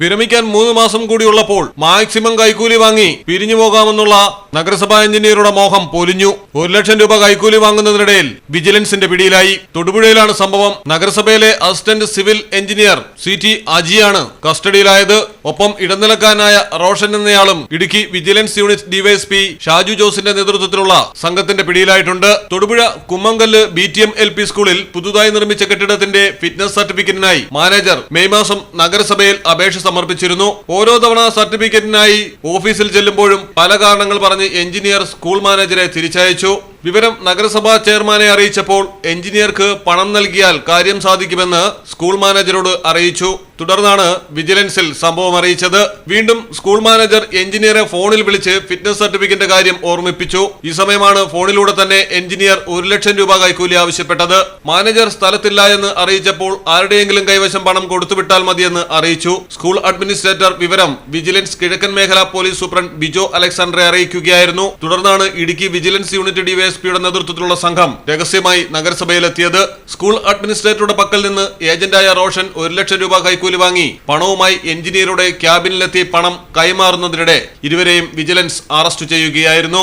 വിരമിക്കാൻ മൂന്ന് മാസം കൂടിയുള്ളപ്പോൾ മാക്സിമം കൈക്കൂലി വാങ്ങി പിരിഞ്ഞു പോകാമെന്നുള്ള നഗരസഭാ എഞ്ചിനീയറുടെ മോഹം പൊലിഞ്ഞു. ഒരു ലക്ഷം രൂപ കൈക്കൂലി വാങ്ങുന്നതിനിടയിൽ വിജിലൻസിന്റെ പിടിയിലായി. തൊടുപുഴയിലാണ് സംഭവം. നഗരസഭയിലെ assistant civil engineer C T അജിയാണ് കസ്റ്റഡിയിലായത്. ഒപ്പം ഇടനിലക്കാരനായ Roshan എന്നയാളും Idukki vigilance unit DYSP Shaju ജോസിന്റെ നേതൃത്വത്തിലുള്ള സംഘത്തിന്റെ പിടിയിലായിട്ടുണ്ട്. Thodupuzha Kummankallu B T M L P സ്കൂളിൽ പുതുതായി നിർമ്മിച്ച കെട്ടിടത്തിന്റെ ഫിറ്റ്നസ് സർട്ടിഫിക്കറ്റിനായി മാനേജർ മെയ് മാസം നഗരസഭയിൽ അപേക്ഷ സമർപ്പിച്ചിരുന്നു. ഓരോ തവണ സർട്ടിഫിക്കറ്റിനായി ഓഫീസിൽ ചെല്ലുമ്പോഴും പല കാരണങ്ങൾ പറഞ്ഞ് എഞ്ചിനീയർ സ്കൂൾ മാനേജരെ തിരിച്ചയച്ചു. വിവരം നഗരസഭാ ചെയർമാനെ അറിയിച്ചപ്പോൾ എഞ്ചിനീയർക്ക് പണം നൽകിയാൽ കാര്യം സാധിക്കുമെന്ന് സ്കൂൾ മാനേജരോട് അറിയിച്ചു. തുടർന്നാണ് വിജിലൻസിൽ സംഭവം അറിയിച്ചത്. വീണ്ടും സ്കൂൾ മാനേജർ എഞ്ചിനീയറെ ഫോണിൽ വിളിച്ച് ഫിറ്റ്നസ് സർട്ടിഫിക്കറ്റിന്റെ കാര്യം ഓർമ്മിപ്പിച്ചു. ഈ സമയമാണ് ഫോണിലൂടെ തന്നെ എഞ്ചിനീയർ ഒരു ലക്ഷം രൂപ കൈക്കൂലി ആവശ്യപ്പെട്ടത്. മാനേജർ സ്ഥലത്തില്ല എന്ന് അറിയിച്ചപ്പോൾ ആരുടെയെങ്കിലും കൈവശം പണം കൊടുത്തുവിട്ടാൽ മതിയെന്ന് അറിയിച്ചു. സ്കൂൾ അഡ്മിനിസ്ട്രേറ്റർ വിവരം വിജിലൻസ് കിഴക്കൻ മേഖലാ പോലീസ് സൂപ്രണ്ട് ബിജോ അലക്സാണ്ടറെ അറിയിക്കുകയായിരുന്നു. തുടർന്നാണ് ഇടുക്കി വിജിലൻസ് യൂണിറ്റ് ഡിവൈഎസ്പിയുടെ നേതൃത്വത്തിലുള്ള സംഘം രഹസ്യമായി നഗരസഭയിലെത്തിയത് സ്കൂൾ അഡ്മിനിസ്ട്രേറ്ററുടെ പക്കൽ നിന്ന് ഏജന്റായ റോഷൻ ഒരു ലക്ഷം രൂപ കൈക്കൂലി വാങ്ങി. പണവുമായി എഞ്ചിനീയറുടെ ക്യാബിനിലെത്തി പണം കൈമാറുന്നതിനിടെ ഇരുവരെയും വിജിലൻസ് അറസ്റ്റ് ചെയ്യുകയായിരുന്നു.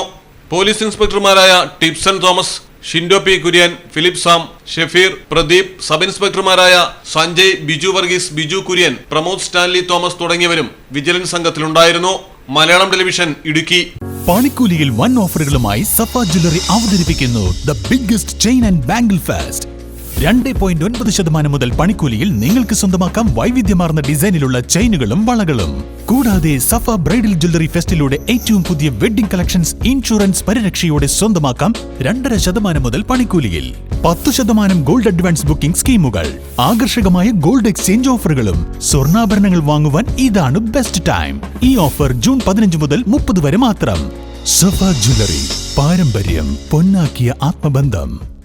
പോലീസ് ഇൻസ്പെക്ടർമാരായ Tipson Thomas Shindo P Kurian Philip Sam Shefeer Pradeep sub ഇൻസ്പെക്ടർമാരായ സഞ്ജയ് ബിജു വർഗീസ് ബിജു കുര്യൻ പ്രമോദ് സ്റ്റാൻലി തോമസ് തുടങ്ങിയവരും വിജിലൻസ് സംഘത്തിലുണ്ടായിരുന്നു. മലയാളം ടെലിവിഷൻ ഇടുക്കി. പണിക്കൂലിയിൽ വൺ ഓഫറുകളുമായി സഫ ജ്വല്ലറി അവതരിപ്പിക്കുന്നു. The biggest chain and bangle fest രണ്ട് പോയിന്റ് ഒൻപത് ശതമാനം മുതൽ പണിക്കൂലിയിൽ നിങ്ങൾക്ക് സ്വന്തമാക്കാം വൈവിധ്യമാർന്ന ഡിസൈനിലുള്ള ചെയിനുകളും വളകളും. കൂടാതെ സഫ ബ്രൈഡൽ ജ്വല്ലറി ഫെസ്റ്റിലൂടെ ഏറ്റവും പുതിയ വെഡിംഗ് കളക്ഷൻസ് ഇൻഷുറൻസ് പരിരക്ഷയോടെ സ്വന്തമാക്കാം രണ്ടര ശതമാനം മുതൽ പണിക്കൂലിയിൽ. പത്തു ശതമാനം ഗോൾഡ് അഡ്വാൻസ് ബുക്കിംഗ് സ്കീമുകൾ. ആകർഷകമായ ഗോൾഡ് എക്സ്ചേഞ്ച് ഓഫറുകളും സ്വർണാഭരണങ്ങൾ വാങ്ങുവാൻ ഇതാണ് ബെസ്റ്റ് ടൈം. ഈ ഓഫർ ജൂൺ പതിനഞ്ച് മുതൽ മുപ്പത് വരെ മാത്രം. സഫ ജ്വല്ലറി പാരമ്പര്യം പൊന്നാക്കിയ ആത്മബന്ധം.